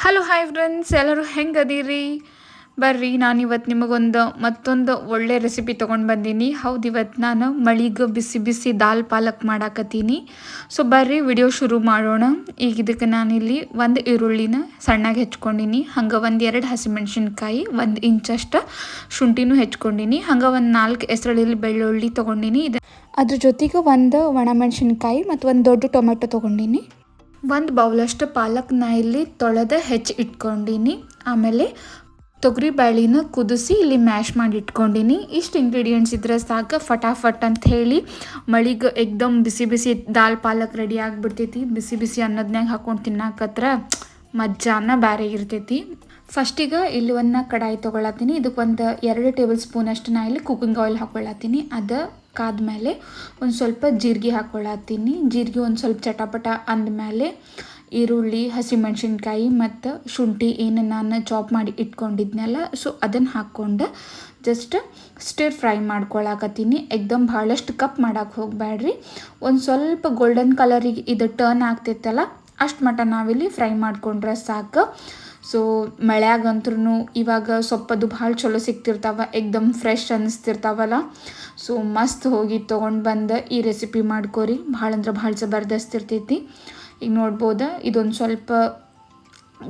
Hello hi friends ಎಲ್ಲರೂ ಹೆಂಗೆ ಅದೀರಿ ಬರ್ರಿ ನಾನು ಇವತ್ತು ನಿಮಗೊಂದು ಮತ್ತೊಂದು ಒಳ್ಳೆ ರೆಸಿಪಿ ತೊಗೊಂಡು ಬಂದೀನಿ. ಹೌದು ಇವತ್ತು ನಾನು ಮಳಿಗೆ ಬಿಸಿ ಬಿಸಿ ದಾಲ್ ಪಾಲಕ್ ಮಾಡಾಕತ್ತೀನಿ. ಸೊ ಬರ್ರಿ ವಿಡಿಯೋ ಶುರು ಮಾಡೋಣ. ಈಗ ಇದಕ್ಕೆ ನಾನಿಲ್ಲಿ ಒಂದು ಈರುಳ್ಳಿನ ಸಣ್ಣಗೆ ಹೆಚ್ಕೊಂಡಿನಿ. ಹಂಗೆ ಒಂದು ಎರಡು ಹಸಿಮೆಣ್ಸಿನ್ಕಾಯಿ, ಒಂದು ಇಂಚಷ್ಟು ಶುಂಠಿನೂ ಹೆಚ್ಕೊಂಡಿನಿ. ಹಂಗೆ ಒಂದು ನಾಲ್ಕು ಹೆಸರಲ್ಲಿ ಬೆಳ್ಳುಳ್ಳಿ ತೊಗೊಂಡಿನಿ. ಇದು ಅದ್ರ ಜೊತೆಗೆ ಒಂದು ಒಣಮೆಣ್ಸಿನ್ಕಾಯಿ ಮತ್ತು ಒಂದು ದೊಡ್ಡ ಟೊಮೆಟೊ ತೊಗೊಂಡಿನಿ. ಒಂದು ಬೌಲಷ್ಟು ಪಾಲಕ್ನ ಇಲ್ಲಿ ತೊಳೆದು ಹೆಚ್ಚಿ ಇಟ್ಕೊಂಡಿನಿ. ಆಮೇಲೆ ತೊಗರಿ ಬ್ಯಾಳಿನ ಕುದಿಸಿ ಇಲ್ಲಿ ಮ್ಯಾಶ್ ಮಾಡಿ ಇಟ್ಕೊಂಡಿನಿ. ಇಷ್ಟು ಇಂಗ್ರೀಡಿಯೆಂಟ್ಸ್ ಇದ್ರೆ ಸಾಕು, ಫಟಾಫಟ್ ಅಂತ ಹೇಳಿ. ಮಳಿಗೆ ಎಕ್ದಮ್ ಬಿಸಿ ಬಿಸಿ ದಾಲ್ ಪಾಲಕ್ ರೆಡಿ ಆಗಿಬಿಡ್ತೈತಿ. ಬಿಸಿ ಬಿಸಿ ಅನ್ನೋದ್ನಾಗ ಹಾಕೊಂಡು ತಿನ್ನಾಕತ್ರ ಮಜ್ಜಾನ ಬೇರೆ ಇರ್ತೈತಿ. ಫಸ್ಟಿಗೆ ಇಲ್ಲಿ ಒಂದು ಕಡಾಯಿ ತೊಗೊಳತ್ತೀನಿ. ಇದಕ್ಕೆ ಒಂದು ಎರಡು ಟೇಬಲ್ ಸ್ಪೂನ್ ಅಷ್ಟು ನಾ ಇಲ್ಲಿ ಕುಕಿಂಗ್ ಆಯಿಲ್ ಹಾಕ್ಕೊಳತ್ತೀನಿ ಅದು ಕಾದ್ಮೇಲೆ ಒಂದು ಸ್ವಲ್ಪ ಜೀರಿಗೆ ಹಾಕ್ಕೊಳತ್ತೀನಿ ಜೀರಿಗೆ ಒಂದು ಸ್ವಲ್ಪ ಚಟಪಟ ಅಂದಮೇಲೆ ಈರುಳ್ಳಿ, ಹಸಿಮೆಣ್ಸಿನ್ಕಾಯಿ ಮತ್ತು ಶುಂಠಿ ಏನು ನಾನು ಚಾಪ್ ಮಾಡಿ ಇಟ್ಕೊಂಡಿದ್ನಲ್ಲ, ಸೊ ಅದನ್ನು ಹಾಕ್ಕೊಂಡು ಜಸ್ಟ್ ಸ್ಟಿರ್ ಫ್ರೈ ಮಾಡ್ಕೊಳಕತ್ತೀನಿ. ಎಕ್ದಮ್ ಭಾಳಷ್ಟು ಕಪ್ ಮಾಡಕ್ಕೆ ಹೋಗಬೇಡ್ರಿ ಒಂದು ಸ್ವಲ್ಪ ಗೋಲ್ಡನ್ ಕಲರಿಗೆ ಇದು ಟರ್ನ್ ಆಗ್ತೈತಲ್ಲ ಅಷ್ಟು ಮಟ್ಟ ನಾವಿಲ್ಲಿ ಫ್ರೈ ಮಾಡ್ಕೊಂಡ್ರೆ ಸಾಕು. ಸೊ ಮಳೆಯಾಗಂತ್ರೂ ಇವಾಗ ಸೊಪ್ಪದು ಭಾಳ ಚಲೋ ಸಿಗ್ತಿರ್ತಾವ, ಎಕ್ದಮ್ ಫ್ರೆಶ್ ಅನ್ನಿಸ್ತಿರ್ತಾವಲ್ಲ ಸೊ ಮಸ್ತ್ ಹೋಗಿ ತೊಗೊಂಡು ಬಂದು ಈ ರೆಸಿಪಿ ಮಾಡ್ಕೋರಿ. ಭಾಳ ಅಂದ್ರೆ ಭಾಳ ಜಬರ್ದಸ್ತ್ ಇರ್ತೈತಿ ಈಗ ನೋಡ್ಬೋದು, ಇದೊಂದು ಸ್ವಲ್ಪ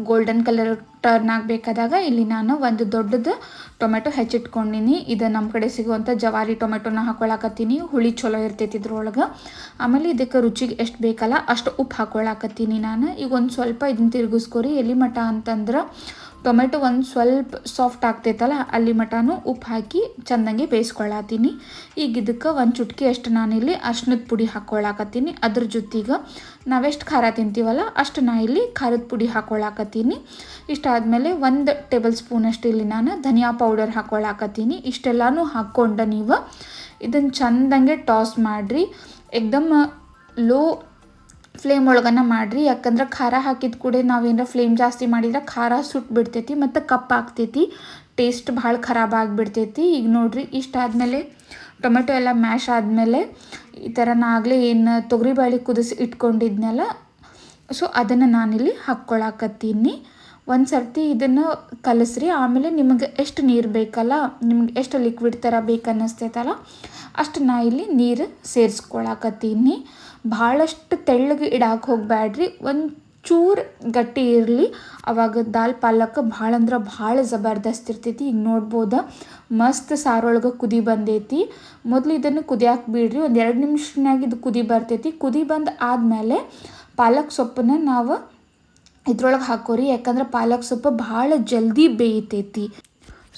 ಗೋಲ್ಡನ್ ಕಲರ್ ಟರ್ನ್ ಆಗಬೇಕಾದಾಗ ಇಲ್ಲಿ ನಾನು ಒಂದು ದೊಡ್ಡದು ಟೊಮೆಟೊ ಹೆಚ್ಚಿಟ್ಕೊಂಡಿನಿ. ಇದು ನಮ್ಮ ಕಡೆ ಸಿಗುವಂಥ ಜವಾರಿ ಟೊಮೆಟೊನ ಹಾಕೊಳಕತ್ತೀನಿ. ಹುಳಿ ಚಲೋ ಇರ್ತೈತಿ ಇದ್ರೊಳಗೆ. ಆಮೇಲೆ ಇದಕ್ಕೆ ರುಚಿಗೆ ಎಷ್ಟು ಬೇಕಲ್ಲ ಅಷ್ಟು ಉಪ್ಪು ಹಾಕೊಳಕತ್ತೀನಿ ನಾನು. ಈಗ ಒಂದು ಸ್ವಲ್ಪ ಇದನ್ನ ತಿರುಗಿಸ್ಕೊರಿ. ಎಲ್ಲಿ ಮಠ ಅಂತಂದ್ರೆ ಟೊಮೆಟೊ ಒಂದು ಸ್ವಲ್ಪ ಸಾಫ್ಟ್ ಆಗ್ತೈತಲ್ಲ, ಅಲ್ಲಿ ಮಟನೂ ಉಪ್ಪು ಹಾಕಿ ಚೆಂದಂಗೆ ಬೇಯಿಸ್ಕೊಳ್ಳತ್ತೀನಿ ಈಗ ಇದಕ್ಕೆ ಒಂದು ಚುಟ್ಕಿ ಅಷ್ಟು ನಾನಿಲ್ಲಿ ಅರ್ಶಿನದ ಪುಡಿ ಹಾಕ್ಕೊಳ್ಳಾಕತ್ತೀನಿ ಅದ್ರ ಜೊತೆಗೆ ನಾವೆಷ್ಟು ಖಾರ ತಿಂತೀವಲ್ಲ, ಅಷ್ಟು ನಾ ಇಲ್ಲಿ ಖಾರದ ಪುಡಿ ಹಾಕ್ಕೊಳ್ಳಾಕತ್ತೀನಿ ಇಷ್ಟಾದಮೇಲೆ ಒಂದು ಟೇಬಲ್ ಸ್ಪೂನಷ್ಟು ಇಲ್ಲಿ ನಾನು ಧನಿಯಾ ಪೌಡರ್ ಹಾಕ್ಕೊಳ್ಳಾಕತ್ತೀನಿ ಇಷ್ಟೆಲ್ಲನೂ ಹಾಕ್ಕೊಂಡು ನೀವು ಇದನ್ನು ಚೆಂದಂಗೆ ಟಾಸ್ ಮಾಡಿರಿ. ಎಕ್ದಮ್ ಲೋ ಫ್ಲೇಮ್ ಒಳಗನ ಮಾಡಿರಿ. ಯಾಕಂದ್ರೆ ಖಾರ ಹಾಕಿದ ಕೂಡ ನಾವೇನಾರ ಫ್ಲೇಮ್ ಜಾಸ್ತಿ ಮಾಡಿದ್ರೆ ಖಾರ ಸುಟ್ಟು ಬಿಡ್ತೈತಿ ಮತ್ತು ಕಪ್ಪಾಗ್ತೈತಿ ಟೇಸ್ಟ್ ಭಾಳ ಖರಾಬ್ ಆಗಿಬಿಡ್ತೈತಿ. ಈಗ ನೋಡಿರಿ ಇಷ್ಟಾದಮೇಲೆ ಟೊಮೆಟೊ ಎಲ್ಲ ಮ್ಯಾಶ್ ಆದಮೇಲೆ ಈ ಥರ ನಾಗಲೇ ಏನು ತೊಗರಿಬೇಳೆ ಕುದಿಸಿ ಇಟ್ಕೊಂಡಿದ್ನಲ್ಲ, ಸೊ ಅದನ್ನು ನಾನಿಲ್ಲಿ ಹಾಕ್ಕೊಳಕತ್ತೀನಿ. ಒಂದು ಸರ್ತಿ ಇದನ್ನು ಕಲಸ್ರಿ, ಆಮೇಲೆ ನಿಮಗೆ ಎಷ್ಟು ನೀರು ಬೇಕಲ್ಲ, ನಿಮ್ಗೆ ಎಷ್ಟು ಲಿಕ್ವಿಡ್ ಥರ ಬೇಕು ಅನ್ನಿಸ್ತೈತಲ್ಲ ಅಷ್ಟು ನಾ ಇಲ್ಲಿ ನೀರು ಸೇರಿಸ್ಕೊಳಕತ್ತೀನಿ. ಭಾಳಷ್ಟು ತೆಳ್ಳಗೆ ಇಡಾಕೆ ಹೋಗಬೇಡ್ರಿ ಒಂದು ಚೂರು ಗಟ್ಟಿ ಇರಲಿ. ಅವಾಗ ದಾಲ್ ಪಾಲಕ್ ಭಾಳ ಅಂದ್ರೆ ಭಾಳ ಜಬರ್ದಸ್ತ್ ಇರ್ತೈತಿ. ಈಗ ನೋಡ್ಬೋದು, ಮಸ್ತ್ ಸಾರೊಳಗೆ ಕುದಿ ಬಂದೈತಿ. ಮೊದಲು ಇದನ್ನು ಕುದಿಯಾಕೆ ಬಿಡ್ರಿ, ಒಂದು ಎರಡು ನಿಮಿಷನಾಗ ಇದು ಕುದಿ ಬರ್ತೈತಿ. ಕುದಿ ಬಂದು ಆದಮೇಲೆ ಪಾಲಕ್ ಸೊಪ್ಪನ್ನ ನಾವು ಇದ್ರೊಳಗೆ ಹಾಕೋರಿ, ಯಾಕಂದ್ರೆ ಪಾಲಕ್ ಸೊಪ್ಪು ಭಾಳ ಜಲ್ದಿ ಬೇಯ್ತೈತಿ.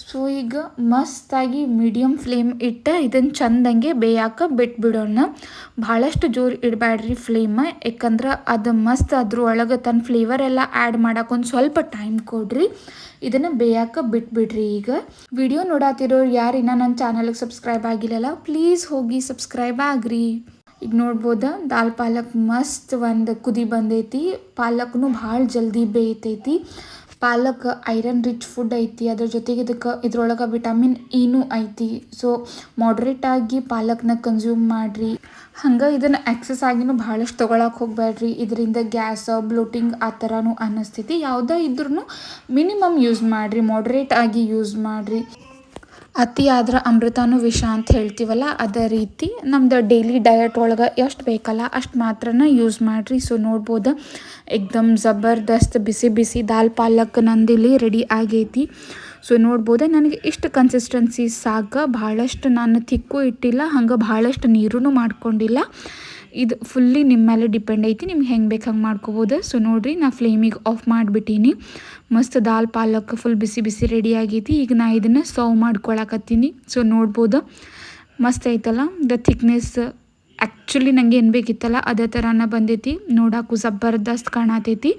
ಸೊ ಈಗ ಮಸ್ತಾಗಿ ಮೀಡಿಯಮ್ ಫ್ಲೇಮ್ ಇಟ್ಟು ಇದನ್ನು ಚಂದಂಗೆ ಬೇಯಾಕ ಬಿಟ್ಬಿಡೋಣ. ಭಾಳಷ್ಟು ಜೋರು ಇಡಬೇಡ್ರಿ ಫ್ಲೇಮ್ ಯಾಕಂದ್ರೆ ಅದು ಮಸ್ತ್ ಅದ್ರ ಒಳಗೆ ತನ್ನ ಫ್ಲೇವರ್ ಎಲ್ಲ ಆ್ಯಡ್ ಮಾಡೋಕ್ಕೊಂದು ಸ್ವಲ್ಪ ಟೈಮ್ ಕೊಡ್ರಿ. ಇದನ್ನು ಬೇಯಾಕ ಬಿಟ್ಬಿಡ್ರಿ ಈಗ. ವಿಡಿಯೋ ನೋಡಾತಿರೋರು ಇನ್ನೂ ನನ್ನ ಚಾನಲ್ಗೆ ಸಬ್ಸ್ಕ್ರೈಬ್ ಆಗಿಲ್ಲಲ್ಲ ಪ್ಲೀಸ್ ಹೋಗಿ ಸಬ್ಸ್ಕ್ರೈಬ್ ಆಗ್ರಿ. ಈಗ ನೋಡ್ಬೋದು? ದಾಲ್ ಪಾಲಕ್ ಮಸ್ತ್ ಒಂದು ಕುದಿ ಬಂದೈತಿ. ಪಾಲಕ್ನು ಭಾಳ ಜಲ್ದಿ ಬೇಯ್ತೈತಿ. ಪಾಲಕ್ ಐರನ್ ರಿಚ್ ಫುಡ್ ಐತಿ. ಅದ್ರ ಜೊತೆಗೆ ಇದಕ್ಕೆ ಇದ್ರೊಳಗೆ ವಿಟಮಿನ್ ಇನೂ ಐತಿ. ಸೊ ಮಾಡ್ರೇಟಾಗಿ ಪಾಲಕ್ನ ಕನ್ಸ್ಯೂಮ್ ಮಾಡಿರಿ. ಹಂಗೆ ಇದನ್ನು ಎಕ್ಸಸ್ ಆಗಿನೂ ಭಾಳಷ್ಟು ತೊಗೊಳಕ್ಕೆ ಹೋಗಬೇಡ್ರಿ ಇದರಿಂದ ಗ್ಯಾಸ್ ಬ್ಲೋಟಿಂಗ್ ಆ ಥರನೂ ಅನ್ನಿಸ್ತೈತಿ ಯಾವುದೇ ಇದ್ರೂ ಮಿನಿಮಮ್ ಯೂಸ್ ಮಾಡಿರಿ. ಮಾಡ್ರೇಟ್ ಆಗಿ ಯೂಸ್ ಮಾಡಿರಿ. ಅತಿ ಆದ್ರೆ ಅಮೃತನೂ ವಿಷ ಅಂತ ಹೇಳ್ತೀವಲ್ಲ, ಅದೇ ರೀತಿ ನಮ್ದು ಡೈಲಿ ಡಯಟ್ ಒಳಗೆ ಎಷ್ಟು ಬೇಕಲ್ಲ ಅಷ್ಟು ಮಾತ್ರನ ಯೂಸ್ ಮಾಡಿರಿ. ಸೊ ನೋಡ್ಬೋದು? ಎಕ್ದಮ್ ಜಬರ್ದಸ್ತ್, ಬಿಸಿ ಬಿಸಿ ದಾಲ್ ಪಾಲಕ್ ನಂದಿಲಿ ರೆಡಿ ಆಗೈತಿ. ಸೊ ನೋಡ್ಬೋದು? ನನಗೆ ಇಷ್ಟು ಕನ್ಸಿಸ್ಟೆನ್ಸಿ ಸಾಕ. ಭಾಳಷ್ಟು ನಾನು ತಿಕ್ಕು ಇಟ್ಟಿಲ್ಲ, ಹಂಗೆ ಭಾಳಷ್ಟು ನೀರೂ ಮಾಡ್ಕೊಂಡಿಲ್ಲ. ಇದು ಫುಲ್ಲಿ ನಿಮ್ಮ ಮೇಲೆ ಡಿಪೆಂಡ್ ಐತಿ, ನಿಮ್ಗೆ ಹೆಂಗೆ ಬೇಕು ಹಂಗೆ ಮಾಡ್ಕೋಬೋದು. ಸೊ ನೋಡಿರಿ, ನಾ ಫ್ಲೇಮಿಗೆ ಆಫ್ ಮಾಡಿಬಿಟ್ಟೀನಿ ಮಸ್ತ್ ದಾಲ್ ಪಾಲಕ್ ಫುಲ್ ಬಿಸಿ ಬಿಸಿ ರೆಡಿ ಆಗೈತಿ. ಈಗ ನಾ ಇದನ್ನು ಸರ್ವ್ ಮಾಡ್ಕೊಳಕತ್ತೀನಿ. ಸೊ ನೋಡ್ಬೋದು. ಮಸ್ತ್ ಐತಲ್ಲ ದ ಥಿಕ್ನೆಸ್ ಆ್ಯಕ್ಚುಲಿ ನನಗೆ ಏನು ಬೇಕಿತ್ತಲ್ಲ, ಅದೇ ಥರನ ಬಂದೈತಿ. ನೋಡೋಕ್ಕೂ ಜಬರ್ದಸ್ತ್ ಕಾಣತೈತಿ.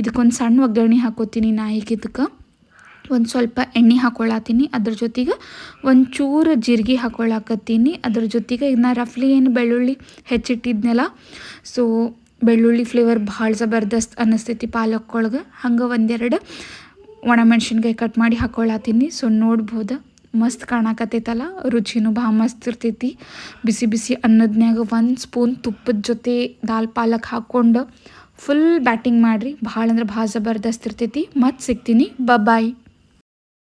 ಇದಕ್ಕೊಂದು ಸಣ್ಣ ಒಗ್ಗರಣೆ ಹಾಕೋತೀನಿ ನಾ ಈಗ ಇದಕ್ಕೆ. ಒಂದು ಸ್ವಲ್ಪ ಎಣ್ಣೆ ಹಾಕ್ಕೊಳತ್ತೀನಿ ಅದ್ರ ಜೊತೆಗೆ ಒಂದು ಚೂರು ಜೀರಿಗೆ ಹಾಕ್ಕೊಳಕತ್ತೀನಿ ಅದ್ರ ಜೊತೆಗೆ ಇದನ್ನ ರಫ್ಲಿ ಏನು ಬೆಳ್ಳುಳ್ಳಿ ಹೆಚ್ಚಿಟ್ಟಿದ್ನಲ್ಲ ಸೊ ಬೆಳ್ಳುಳ್ಳಿ ಫ್ಲೇವರ್ ಭಾಳ ಜಬರ್ದಸ್ತ್ ಅನ್ನಿಸ್ತೈತಿ ಪಾಲಕ್ ಒಳಗೆ ಹಂಗೆ ಒಂದೆರಡು ಒಣಮೆಣ್ಸಿನ್ಕಾಯಿ ಕಟ್ ಮಾಡಿ ಹಾಕ್ಕೊಳತ್ತೀನಿ ಸೊ ನೋಡ್ಬೋದು, ಮಸ್ತ್ ಕಾಣಕತ್ತೈತಲ್ಲ, ರುಚಿನೂ ಭಾಳ ಮಸ್ತ್ ಇರ್ತೈತಿ. ಬಿಸಿ ಬಿಸಿ ಅನ್ನದ್ನ್ಯಾಗ ಒಂದು ಸ್ಪೂನ್ ತುಪ್ಪದ ಜೊತೆ ದಾಲ್ ಪಾಲಕ್ ಹಾಕ್ಕೊಂಡು ಫುಲ್ ಬ್ಯಾಟಿಂಗ್ ಮಾಡಿರಿ. ಭಾಳ ಅಂದ್ರೆ ಭಾಳ ಜಬರ್ದಸ್ತ್ ಇರ್ತೈತಿ. ಮತ್ತೆ ಸಿಗ್ತೀನಿ. ಬಾಯ್